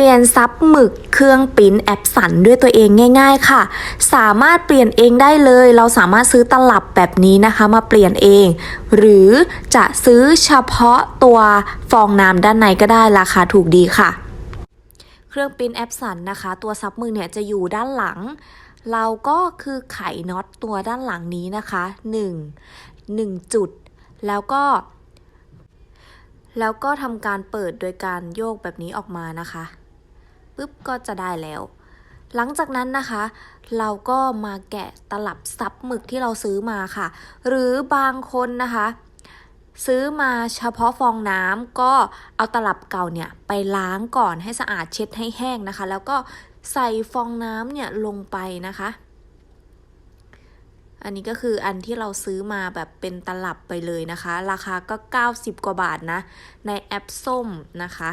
ลี่ยนซับหมึกเครื่องปิ้นแอปสันด้วยตัวเองง่าย ๆ ค่ะ สามารถเปลี่ยนเองได้เลย เราสามารถซื้อตลับแบบนี้นะคะมาเปลี่ยนเอง หรือจะซื้อเฉพาะตัวฟองน้ำด้านในก็ได้ราคาถูกดีค่ะ เครื่องปิ้นแอปสันนะคะ ตัวซับมือเนี่ยจะอยู่ด้านหลัง เราก็คือไขน็อตตัวด้านหลังนี้นะคะ 1 1 จุด แล้วก็แล้วก็ทำการเปิดโดยการโยกแบบนี้ออกมานะคะ ปุ๊บก็จะได้แล้ว หลังจากนั้นนะคะ เราก็มาแกะตลับซับหมึกที่เราซื้อมาค่ะ หรือบางคนนะคะ ซื้อมาเฉพาะฟองน้ำก็เอาตลับเก่าเนี่ยไปล้างก่อนให้สะอาดเช็ดให้แห้งนะคะ แล้วก็ใส่ฟองน้ำเนี่ยลงไปนะคะอันนี้ก็คืออันที่เราซื้อมาแบบเป็นตลับไปเลยนะคะ ราคาก็ 90 กว่าบาทนะ ในแอปส้มนะคะ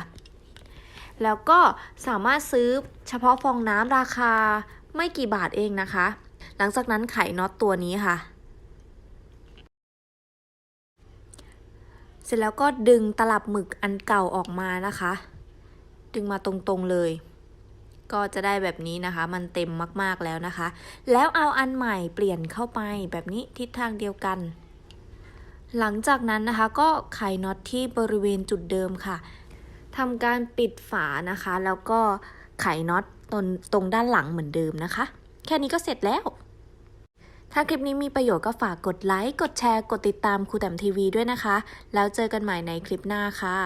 แล้วก็สามารถซื้อเฉพาะฟองน้ำราคาไม่กี่บาทเองนะคะ หลังจากนั้นไขน็อตตัวนี้ค่ะ เสร็จแล้วก็ดึงตลับหมึกอันเก่าออกมานะคะ ดึงมาตรงๆเลย ก็จะได้แบบนี้นะคะ มันเต็มมากๆแล้วนะคะ แล้วเอาอันใหม่เปลี่ยนเข้าไปแบบนี้ทิศทางเดียวกันหลังจากนั้นนะคะก็ไขน็อตที่บริเวณจุดเดิมค่ะ ทำการปิดฝานะคะ แล้วก็ไขน็อตตรงตรงด้านหลังเหมือนเดิมนะคะ แค่นี้ก็เสร็จแล้ว ถ้าคลิปนี้มีประโยชน์ก็ฝากกดไลค์ กดแชร์ กดติดตามครูแต้มทีวีด้วยนะคะ แล้วเจอกันใหม่ในคลิปหน้าค่ะ